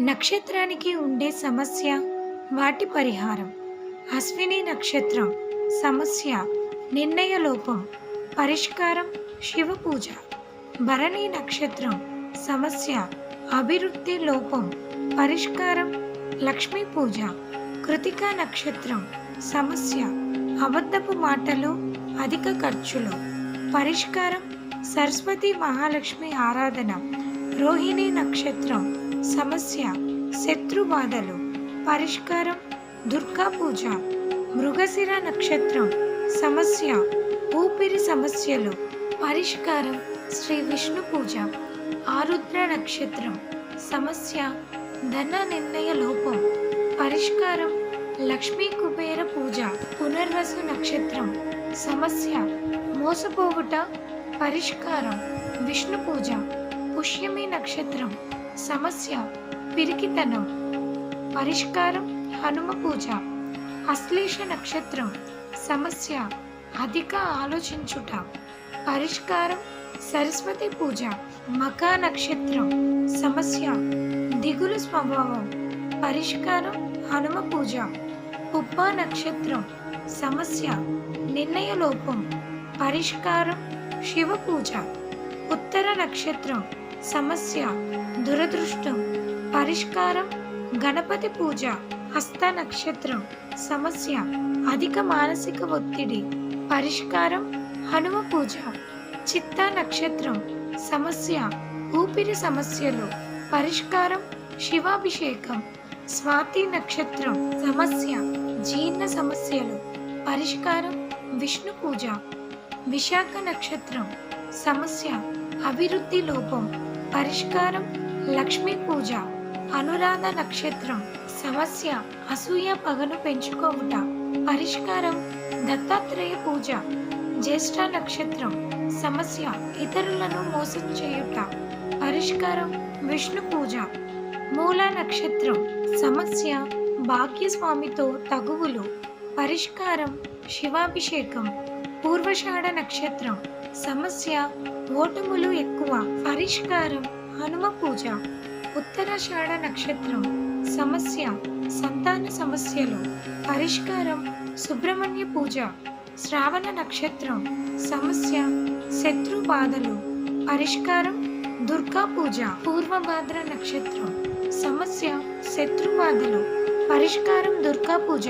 నక్షత్రానికి ఉండే సమస్య వాటి పరిహారం. అశ్విని నక్షత్రం సమస్య నిర్ణయ లోపం పరిష్కారం శివ పూజ భరణి నక్షత్రం సమస్య అభివృద్ధి లోపం పరిష్కారం లక్ష్మీ పూజ. కృతికా నక్షత్రం సమస్య అబద్ధపు మాటలు అధిక ఖర్చులు. పరిష్కారం సరస్వతి మహాలక్ష్మి ఆరాధన. రోహిణి నక్షత్రం సమస్య శత్రు బాధలు పరిష్కారం దుర్గా పూజ మృగశిర నక్షత్రం సమస్య ఊపిరి సమస్యలు పరిష్కారం శ్రీ విష్ణు పూజ ఆరుద్ర నక్షత్రం సమస్య ధన నిర్ణయ లోపం పరిష్కారం లక్ష్మీ కుబేర పూజ పునర్వసు నక్షత్రం సమస్య మోసపోవుట పరిష్కారం విష్ణు పూజ పుష్యమి నక్షత్రం. సమస్య పిరికితనం పరిష్కారం హనుమ పూజ అశ్లేష నక్షత్రం సమస్య అధిక ఆలోచించుట పరిష్కారం సరస్వతి పూజ మకా నక్షత్రం సమస్య దిగులు స్వభావం పరిష్కారం హనుమ పూజ ఉప్ప నక్షత్రం సమస్య నిర్ణయ లోపం పరిష్కారం శివ పూజ ఉత్తర నక్షత్రం సమస్య దురదృష్టం పరిష్కారం గణపతి పూజ హస్త నక్షత్రం సమస్య అధిక మానసిక ఒత్తిడి పరిష్కారం హనుమ పూజ చిత్త నక్షత్రం సమస్య ఊపిరి సమస్యలు పరిష్కారం శివాభిషేకం స్వాతి నక్షత్రం సమస్య జీర్ణ సమస్యలు పరిష్కారం విష్ణు పూజ విశాఖ నక్షత్రం సమస్య అభివృద్ధి లోపం పరిష్కారం లక్ష్మీ పూజ అనురాధ నక్షత్రం సమస్య అసూయ పగను పెంచుకోవుట. పరిష్కారం దత్తాత్రేయ పూజ జ్యేష్ఠ నక్షత్రం సమస్య ఇతరులను మోసం చేయుట. పరిష్కారం విష్ణు పూజ మూల నక్షత్రం సమస్య భాగ్యస్వామితో తగువులు. పరిష్కారం శివాభిషేకం పూర్వషాఢ నక్షత్రం సమస్య ఓటములు ఎక్కువ. పరిష్కారం హనుమ పూజ. ఉత్తరాషాఢ నక్షత్రం. సమస్య సంతాన సమస్యలు. పరిష్కారం సుబ్రహ్మణ్య పూజ. శ్రావణ నక్షత్రం. సమస్య శత్రు బాధలు. పరిష్కారం దుర్గా పూజ. పూర్వభాద్ర నక్షత్రం. సమస్య శత్రు బాధలు. పరిష్కారం దుర్గా పూజ.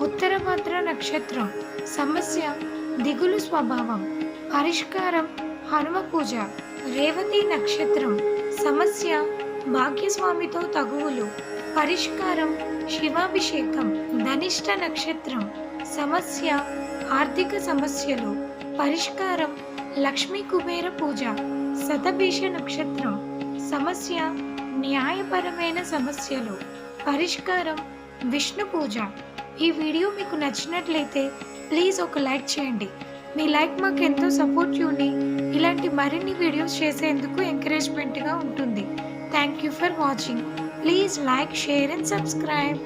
ఉత్తరభద్ర నక్షత్రం. సమస్య దిగులు స్వభావం. పరిష్కారం హనుమ పూజ రేవతి నక్షత్రం సమస్య భాగ్యస్వామితో తగువులు పరిష్కారం శివాభిషేకం ధనిష్ట నక్షత్రం సమస్య ఆర్థిక సమస్యలు పరిష్కారం లక్ష్మీ కుబేర పూజ శతభీష నక్షత్రం సమస్య న్యాయపరమైన సమస్యలు పరిష్కారం విష్ణు పూజ. ఈ వీడియో మీకు నచ్చినట్లయితే ప్లీజ్ ఒక లైక్ చేయండి. మీ లైక్ మాకు ఎంతో సపోర్ట్ యూని. ఇలాంటి మరిన్ని వీడియోస్ చేసేందుకు ఎంకరేజ్మెంట్గా ఉంటుంది. Thank you for watching. Please like share and subscribe.